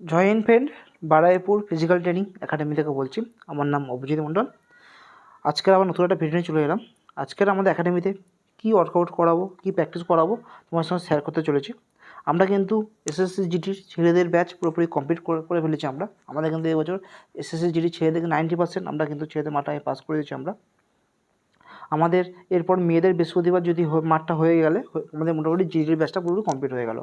জয় Hind friend Baruipur physical training academy থেকে বলছি। আমার নাম অভিজিৎ মণ্ডল। আজকের আবার নতুন একটা ভিডিও নিয়ে চলে এলাম। আজকের আমাদের একাডেমিতে কী ওয়ার্কআউট করাবো, কী প্র্যাকটিস করাবো তোমার সঙ্গে শেয়ার করতে চলেছি। আমরা কিন্তু এসএসসি জিটির ছেলেদের ব্যাচ পুরোপুরি কমপ্লিট করে করে ফেলেছি আমরা। আমাদের কিন্তু এবছর এসএসসি জিটির ছেলেদের নাইনটি পার্সেন্ট আমরা কিন্তু ছেলেদের মাঠে পাস করে দিয়েছি আমরা। আমাদের এরপর মেয়েদের বৃহস্পতিবার যদি মাঠটা হয়ে গেলে আমাদের মোটামুটি জিডির ব্যাচটা পুরোপুরি কমপ্লিট হয়ে গেল।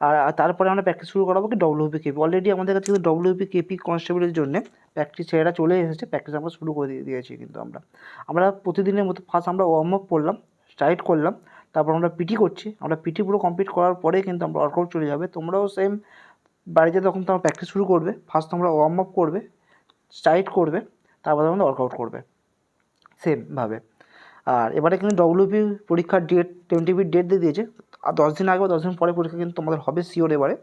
আর তারপরে আমরা প্র্যাকটিস শুরু করাবো কি ডব্লিউপি কেপি অলরেডি আমাদের কাছে কিন্তু ডব্লিউপি কেপি কনস্টেবলের জন্য প্র্যাকটিস ছেলেরা চলে এসেছে প্র্যাকটিস আমরা শুরু করে দিয়ে, দিয়েছি কিন্তু আমরা। আমরা প্রতিদিনের মতো ফার্স্ট আমরা ওয়ার্ম আপ করলাম স্টাইট করলাম, তারপর আমরা পিটি করছি। আমরা পিটি পুরো কমপ্লিট করার পরে কিন্তু আমরা ওয়ার্কআউট চলে যাবে। তোমরাও সেম বাড়িতে তখন তোমরা প্র্যাকটিস শুরু করবে ফার্স্ট তোমরা ওয়ার্ম আপ করবে স্টাইট করবে, তারপর তোমরা ওয়ার্কআউট করবে। সেমভাবে আর এবারে কিন্তু ডব্লিউপি পরীক্ষার ডেট টেন্টিভির ডেট দিয়ে দিয়েছে। আর দশ দিন আগে বা দশ দিন পরে পরীক্ষা কিন্তু তোমাদের হবে শিওর এবারে।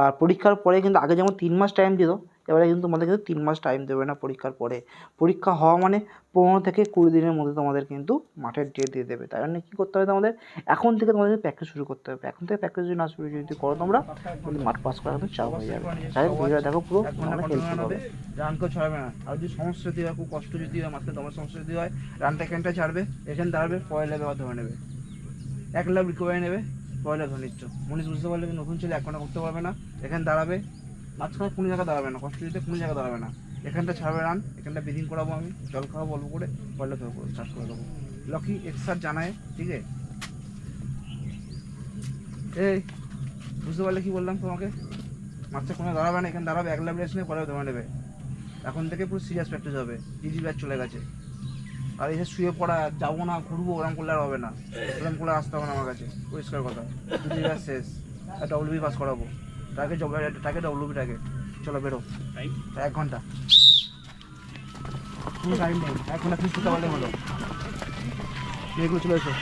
আর পরীক্ষার পরে কিন্তু আগে যেমন তিন মাস টাইম দিত এবারে কিন্তু তোমাদের কিন্তু তিন মাস টাইম দেবে না পরীক্ষার পরে। পরীক্ষা হওয়া মানে পনেরো থেকে কুড়ি দিনের মধ্যে তোমাদের কিন্তু মাঠের ডেট দিয়ে দেবে। তাই জন্য কী করতে হবে তোমাদের? এখন থেকে তোমাদের প্র্যাকটিস শুরু করতে হবে। এখন থেকে প্র্যাকটিস যদি না শুরু যদি করো তোমরা তাহলে মাঠ পাস করা কিন্তু চাপ হয়ে যাবে। যাই হোক ভিডিওটা দেখো পুরো হেল্পফুল হবে। রান কেউ ছাড়বে না। আর যদি সমস্যা যদি হয় খুব কষ্ট যদি হয় মাঝখানে তোমার সমস্যা যদি হয় রানটা এখানটা ছাড়বে এখানে দাঁড়াবে পয়লা লেবে ধরে নেবে। এক লাভ রিকভারি নেবে, পয়লা নিচ্ছ মনীষ বুঝতে পারলে নতুন ছেলে এক ঘণ্টা করতে পারবে না, এখানে দাঁড়াবে, মাঝখানে কোনো জায়গায় দাঁড়াবে না, কষ্ট দিতে কোনো জায়গায় দাঁড়াবে না। এখানটা ছাড়বে রান এখানটা ব্রিদিং করাবো আমি, জল খাওয়াবো, অল্প করে পয়লা ধরে চাষ করে দেবো। লকি এক্সার জানায়, ঠিক আছে? এই, বুঝতে পারলে কি বললাম তোমাকে? মাঠে কোনো দাঁড়াবে না, এখানে দাঁড়াবে, এক লাভ রেস নিয়ে পরে ধরে নেবে। এখন থেকে পুরো সিরিয়াস প্র্যাকটিস হবে ডিজি ব্যাচ চলে গেছে। আর এসে শুয়ে পড়া যাব না ঘুরবো ওরকম করলে আর হবে না। ওরকম করে আসতে হবে না আমার কাছে। পরিষ্কার কথা। ডিজি ব্যাচ শেষ। আর ডব্লিউবি পাস করাবো। তাকে তাকে ডব্লিউবিটাকে চলো বেরো। এক ঘণ্টা। কোনো টাইম নেই। এক ঘণ্টা ফিস করতে পারলে হলো। মেয়েগুলো চলে এসো।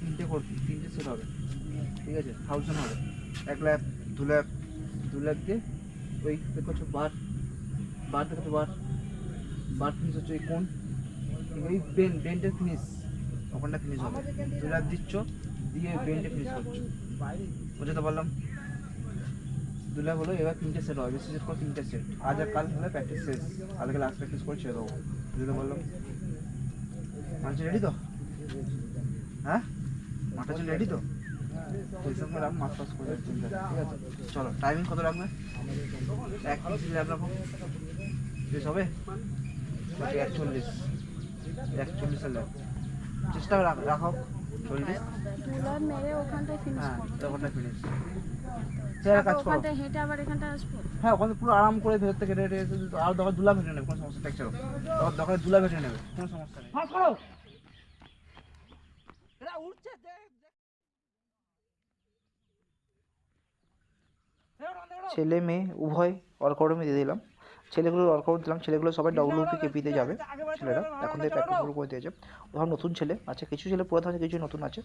তিনটে করবি তিনটে সেট হবে। ঠিক আছে? থাউজেন্ড হবে। এক ল্যাপ দু ল্যাপ দু ল্যাপ দিয়ে ওই হচ্ছে বার। বার দেখো বার বার ফিনিশ হচ্ছে এই কোন এই বেন বেন্টের ফিনিশ ওখানটা ফিনিশ হবে। দু ল্যাপ দিচ্ছ, দিয়ে বেন্টে ফিনিশ করছ। বুঝতে পারলাম? দু ল্যাপ হলো এবার তিনটে সেট হবে। বেশি সেট করে, তিনটে সেট আজ আর কাল হলে প্র্যাকটিস শেষ। কালকে লাস্ট প্র্যাকটিস করে ছেড়ে দেবো। বুঝতে পারলাম? মানুষ রেডি তো? হ্যাঁ? মাঠের জন্য রেডি তো? হিসাব করে আমি মাছ পাস করে ঠিক আছে, চলো টাইমিং কত রাখবে এক তিরিশ ল্যাব রাখো শেষ হবে? একচল্লিশ। একচল্লিশের ল্যাব চেষ্টা রাখো চল্লিশ। হ্যাঁ তখনটা ফিনিশ কাজ করো। ওখানটায় হেঁটে আবার এখানটা আসব? হ্যাঁ ওখানে পুরো আরাম করে ভেতর থেকে আর দরকার দুলা ভেটে নেবে কোনো সমস্যা দরকার দুলা ভেটে নেবে কোনো সমস্যা নেই। পাস করো! উঠছে ছেলে মেয়ে উভয় আমি দিয়ে দিলাম। ছেলেগুলোর ওয়ার্কআউট দিলাম ছেলেগুলো সবাই ডব্লিউপি কেপিতে যাবে ছেলেরা। এখন থেকে প্র্যাকটিস শুরু করে দিয়েছে। ওরা নতুন ছেলে আছে কিছু ছেলে পুরাতন আছে কিছু নতুন আছে।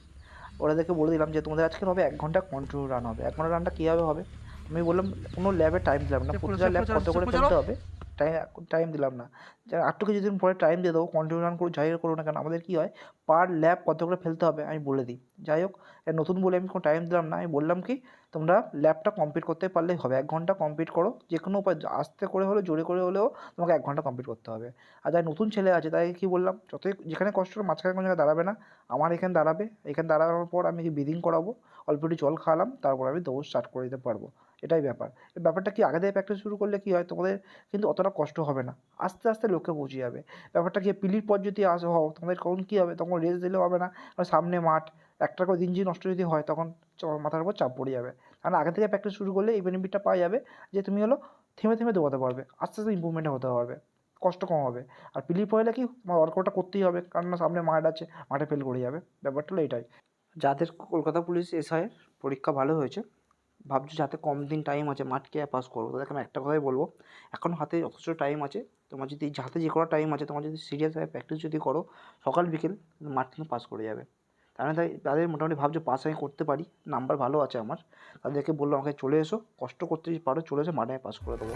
ওরাদেরকে বলে দিলাম যে তোমাদের আজকে হবে এক ঘণ্টা কন্ট্রোল রান হবে। এক ঘণ্টা রানটা কীভাবে হবে? আমি বললাম কোনো ল্যাবে টাইম দিলাম না। চেক প্রতিটা ল্যাব কত করে ফেলতে হবে টাইম টাইম দিলাম না। আটটু কিছুদিন পরে টাইম দিয়ে দেবো কন্টিনিউ রান করো যাই হোক করো না কেন আমাদের কী হয় পার ল্যাব কত করে ফেলতে হবে আমি বলে দিই। যাই হোক এর নতুন বলে আমি কোনো টাইম দিলাম না। আমি বললাম কি, তোমরা ল্যাবটা কমপ্লিট করতে পারলেই হবে। এক ঘণ্টা কমপ্লিট করো। যে কোনো উপায়, আস্তে করে হলেও, জোরে করে হলেও তোমাকে এক ঘণ্টা কমপ্লিট করতে হবে। আর যাই নতুন ছেলে আছে তাই কী বললাম, যতই যেখানে কষ্ট হবে মাঝখানে কোনো জায়গায় দাঁড়াবে না। আমার এখানে দাঁড়াবে। এখানে দাঁড়ানোর পর আমি ব্রিদিং করাবো? অল্প একটু জল খাওয়ালাম, তারপর আমি দৌড় স্টার্ট করে দিতে পারব। এটাই ব্যাপার। ব্যাপারটা কি, আগে থেকে প্র্যাকটিস শুরু করলে কী হয়, তোমাদের কিন্তু অতটা কষ্ট হবে না। আস্তে আস্তে লক্ষ্যে পৌঁছে যাবে। ব্যাপারটা কি, পিলির পর যদি আসো, হও, তোমাদের কখন কী হবে? তখন রেস্ট দিলে হবে না। কারণ সামনে মাঠ একটা করে দিন নষ্ট যদি হয়, তখন মাথার উপর চাপ পড়ে যাবে। কারণ আগে থেকে প্র্যাকটিস শুরু করলে এই বেনিফিটটা পাওয়া যাবে যে তুমি হলো থেমে থেমে দৌড়াতে পারবে, আস্তে আস্তে ইম্প্রুভমেন্ট হতে পারবে, কষ্ট কম হবে। আর পিলির পড়লে কি, তোমার ওয়ার্কআউটটা করতেই হবে, কারণ না সামনে মাঠ আছে, মাঠে ফেল করে যাবে। ব্যাপারটা হলো এটাই। যাদের কলকাতা পুলিশ এসআই পরীক্ষা ভালো হয়েছে ভাবছ যাতে কম দিন টাইম আছে, মাঠকে পাস করব। তাদেরকে আমি একটা কথাই বলব, এখন হাতে যথেষ্ট টাইম আছে। তোমার যদি হাতে যে কটা টাইম আছে, তোমার যদি সিরিয়াসভাবে প্র্যাকটিস যদি করো, সকাল বিকেল মাঠ কিন্তু পাস করে যাবে। তাহলে তাই তাদের মোটামুটি ভাবছ পাস আমি করতে পারি নাম্বার ভালো আছে আমার। তাদেরকে বলল আমাকে চলে এসো, কষ্ট করতে পারো, চলে এসো মাঠে পাস করে দেবো।